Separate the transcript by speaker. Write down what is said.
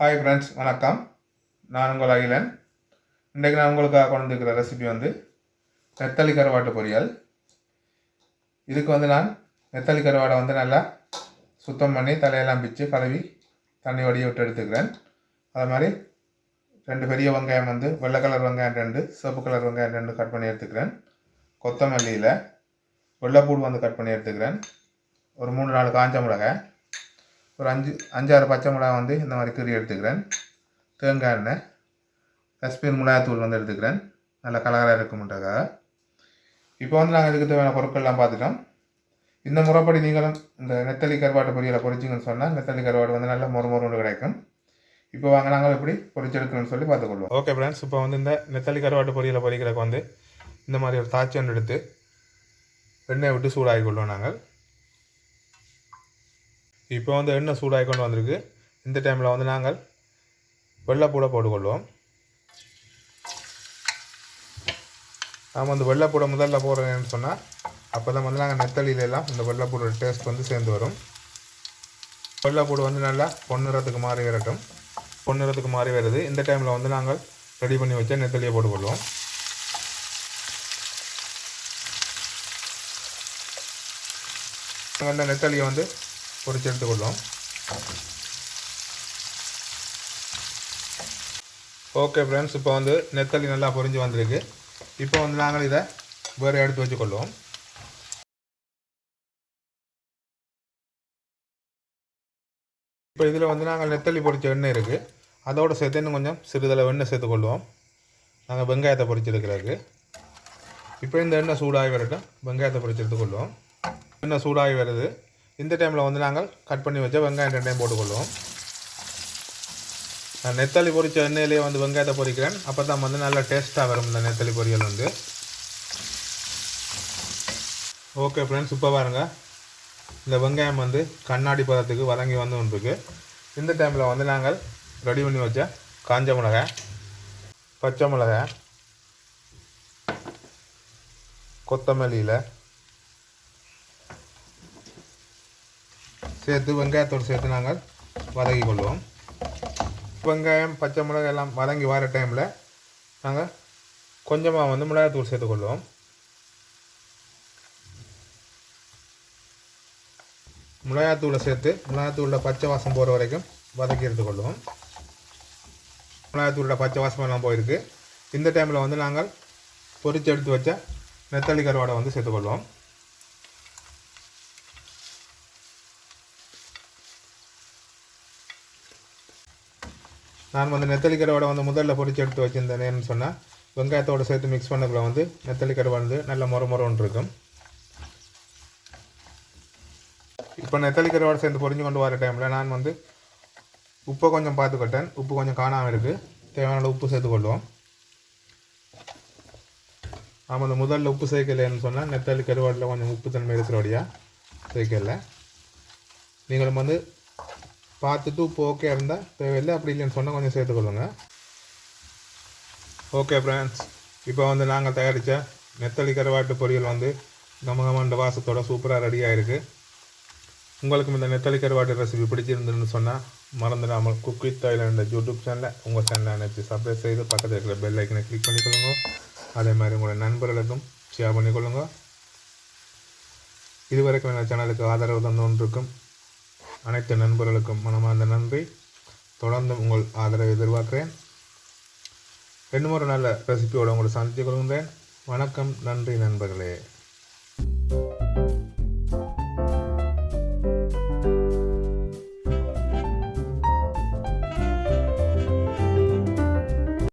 Speaker 1: Hi friends வணக்கம். நான் உங்கள் அகிலன். இன்றைக்கு நான் உங்களுக்காக கொண்டு வந்திருக்கிற ரெசிபி வந்து நெத்தலி கருவாட்டு பொரியல். இதுக்கு வந்து நான் நெத்தலி கருவாடை வந்து நல்லா சுத்தம் பண்ணி தலையெல்லாம் பிச்சு கழுவி தண்ணி வடிய விட்டு எடுத்துக்கிறேன். அது மாதிரி ரெண்டு பெரிய வெங்காயம் வந்து வெள்ளை கலர் வெங்காயம் ரெண்டு சிவப்பு கலர் வெங்காயம் ரெண்டு கட் பண்ணி எடுத்துக்கிறேன். கொத்தமல்லியில் வெள்ளைப்பூடு வந்து கட் பண்ணி எடுத்துக்கிறேன். ஒரு மூணு நாலு காஞ்ச மிளகாய் ஒரு அஞ்சு அஞ்சாறு பச்சை மிளகா வந்து இந்த மாதிரி கீறி எடுத்துக்கிறேன். தேங்காய் எண்ணெய் கஷ்மீர் மிளகாத்தூள் வந்து எடுத்துக்கிறேன். நல்லா கலராக இருக்கும்ன்றக்காக இப்போ வந்து நாங்கள் இதுக்கு தேவையான பொருட்கள்லாம் பார்த்துட்டோம். இந்த முறைப்படி நீங்களும் இந்த நெத்தலி கருவாட்டு பொரியலை பொரிச்சிங்கன்னு சொன்னால் நெத்தலி கருவாடு வந்து நல்லா மொறு மொறுன்னு கிடைக்கும். இப்போ வாங்க நாங்கள் எப்படி பொரிச்செடுக்கணும்னு சொல்லி பார்த்துக்கொள்வோம். ஓகே ஃப்ரெண்ட்ஸ் இப்போ வந்து இந்த நெத்தலி கருவாட்டு பொரியலை பொரிக்கிறதுக்கு வந்து இந்த மாதிரி ஒரு தாச்சி ஒன்று எடுத்து எண்ணெயை விட்டு சூடாகி கொள்வோம் நாங்கள். இப்போ வந்து எண்ணெய் சூடாகி கொண்டு வந்திருக்கு. இந்த டைமில் வந்து நாங்கள் வெள்ளைப்பூடை போட்டுக்கொள்வோம். நாம் வந்து வெள்ளைப்பூடை முதல்ல போடுறேன்னு சொன்னால் அப்போ தான் வந்து நாங்கள் நெத்தலியில எல்லாம் இந்த வெள்ளைப்பூடோட டேஸ்ட் வந்து சேர்ந்து வரும். வெள்ளைப்பூடு வந்து நல்லா பொன்னிறத்துக்கு மாறி வரட்டும். பொன்னிறத்துக்கு மாறி வருது. இந்த டைமில் வந்து நாங்கள் ரெடி பண்ணி வச்ச நெத்தலியை போட்டுக்கொள்வோம். அந்த நெத்தலியை வந்து பொரிச்சு எடுத்துக்கொள்வோம் ஓகே ஃப்ரெண்ட்ஸ் இப்போ வந்து நெத்தலி நல்லா பொறிஞ்சு வந்திருக்கு. இப்போ வந்து நாங்கள் இதை வேறு எடுத்து வச்சுக்கொள்வோம். இப்போ இதில் வந்து நாங்கள் நெத்தலி பொறிச்ச எண்ணெய் இருக்குது அதோடு சேர்த்து இன்னும் கொஞ்சம் சிறிதளவு எண்ணெய் சேர்த்துக்கொள்வோம். நாங்கள் வெங்காயத்தை பொரிச்செடுக்கிறதுக்கு இப்போ இந்த எண்ணெய் சூடாகி வரட்டும். வெங்காயத்தை பொரிச்சு எடுத்துக்கொள்வோம் எண்ணெய் சூடாகி வருது. இந்த டைமில் வந்து நாங்கள் கட் பண்ணி வச்ச வெங்காயம் ரெண்டையும் போட்டுக்கொள்வோம். நான் நெத்தலி பொரித்த எண்ணெயிலேயே வந்து வெங்காயத்தை பொரிக்கிறேன். அப்போ தான் வந்து நல்லா டேஸ்ட்டாக வரும் இந்த நெத்தலி பொரியல் வந்து. ஓகே ஃப்ரெண்ட்ஸ் இப்போ பாருங்க. இந்த வெங்காயம் வந்து கண்ணாடி பதத்துக்கு வதங்கி வந்து ஒன்றுக்கு இந்த டைமில் வந்து நாங்கள் ரெடி பண்ணி வச்ச காஞ்ச மிளகாய் பச்சை மிளகாய் கொத்தமல்லியில் சேர்த்து வெங்காயத்தோடு சேர்த்து நாங்கள் வதக்கி கொள்வோம். வெங்காயம் பச்சை மிளகாய் எல்லாம் வதங்கி வர டைமில் நாங்கள் கொஞ்சமாக வந்து மிளகாத்தூள் சேர்த்துக்கொள்வோம் மிளகாத்தூளை சேர்த்து மிளகாத்தூளில் பச்சை வாசம் போகிற வரைக்கும் வதக்கி எடுத்துக்கொள்வோம் மிளகாத்தூளில் பச்சை வாசம் எல்லாம் போயிருக்கு. இந்த டைமில் வந்து நாங்கள் பொறிச்சு எடுத்து வச்ச நெத்தளி கருவாடை வந்து சேர்த்துக்கொள்வோம் நான் வந்து நெத்தலி வந்து முதல்ல பொரிச்சு எடுத்து வச்சுருந்தேன்னு சொன்னால் வெங்காயத்தோடு சேர்த்து மிக்ஸ் பண்ணக்குள்ள வந்து நெத்தலி வந்து நல்ல முறை முறைன்னு இருக்கும். இப்போ நெத்தலி சேர்ந்து பொரிஞ்சு கொண்டு வர டைமில் நான் வந்து உப்பை கொஞ்சம் பார்த்துக்கிட்டேன். உப்பு கொஞ்சம் காணாமல் இருக்குது தேவையான உப்பு சேர்த்துக்கொள்வோம் நாம் அந்த முதல்ல உப்பு சேர்க்கலைன்னு சொன்னால் நெத்தலி கருவாட்டில் கொஞ்சம் உப்பு தன்மை இருக்கிறபடியா சேர்க்கலை. நீங்களும் வந்து பார்த்துட்டு உப்பு ஓகே இருந்தால் தேவையில்லை அப்படி இல்லைன்னு சொன்னால் கொஞ்சம் சேர்த்துக்கொள்ளுங்க. ஓகே ஃப்ரெண்ட்ஸ் இப்போ வந்து நாங்கள் தயாரித்த நெத்தலி கருவாட்டு பொரியல் வந்து கமகமண்ட வாசத்தோட சூப்பராக ரெடியாக இருக்குது உங்களுக்கும் இந்த நெத்தலி கருவாட்டு ரெசிபி பிடிச்சிருந்துன்னு சொன்னால் மறந்துடாமல் குக் வித் தாய்லாண்ட் யூடியூப் சேனலில் உங்கள் சேனலை நினச்சி சப்ஸ்கிரைப் செய்து பக்கத்தில் இருக்கிற பெல் ஐக்கனை கிளிக் பண்ணிக்கொள்ளுங்க அதே மாதிரி உங்களோட நண்பர்களுக்கும் ஷேர் பண்ணிக்கொள்ளுங்க இதுவரைக்கும் எங்கள் சேனலுக்கு ஆதரவு தந்து இருக்கும் அனைத்து நண்பர்களுக்கும் மனமார்ந்த நன்றி. தொடர்ந்து உங்கள் ஆதரவை எதிர்பார்க்கிறேன். இன்னும் ஒரு நல்ல ரெசிபியோடு உங்களை சந்தித்துக் கொள்கின்றேன். வணக்கம் நன்றி நண்பர்களே.